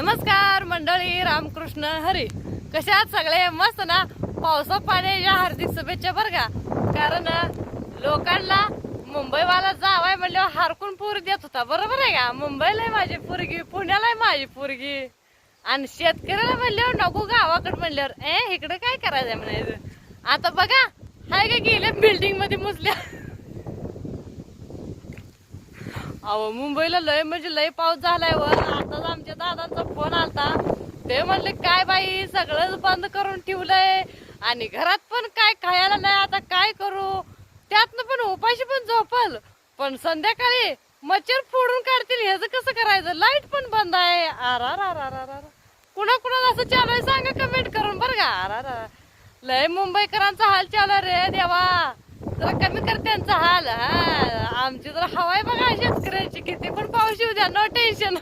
नमस्कार मंडळी रामकृष्ण हरी. कशात सगळे? मस्त ना? पावसा पाण्याच्या हार्दिक शुभेच्छा बरं का? कारण लोकांना मुंबईवाला जावाय म्हणल्यावर हारकून पोरी देत होता. बरोबर आहे का? मुंबईला माझी पोरगी पुण्याला माझी पोरगी. आणि शेतकऱ्याला म्हणल्यावर नको गावाकडे म्हणल्यावर ए इकडे काय करायचंय? म्हणायचं. आता बघा हाय का गेले बिल्डिंगमध्ये मुसल्या अहो मुंबईला लय म्हणजे लय पाऊस झालाय व आता ते म्हणले काय बाई सगळंच बंद करून ठेवलंय. आणि घरात पण काय खायला नाही आता काय करू? त्यातनं पण उपाशी पण झोपल. पण संध्याकाळी मच्छर फोडून काढतील ह्याचं कसं करायचं? लाइट पण बंद आहे. आरा रा रा रा रा कुणा कुणाला असं चालू आहे सांगा कमेंट करून बरं का. आरा रा लय मुंबईकरांचा हाल चालू रे देवा. जरा कमी कर त्यांचा हाल. हा आमची जरा हवाय बघा शेतकऱ्यांची. किती पण पाऊस येऊ द्या नो टेन्शन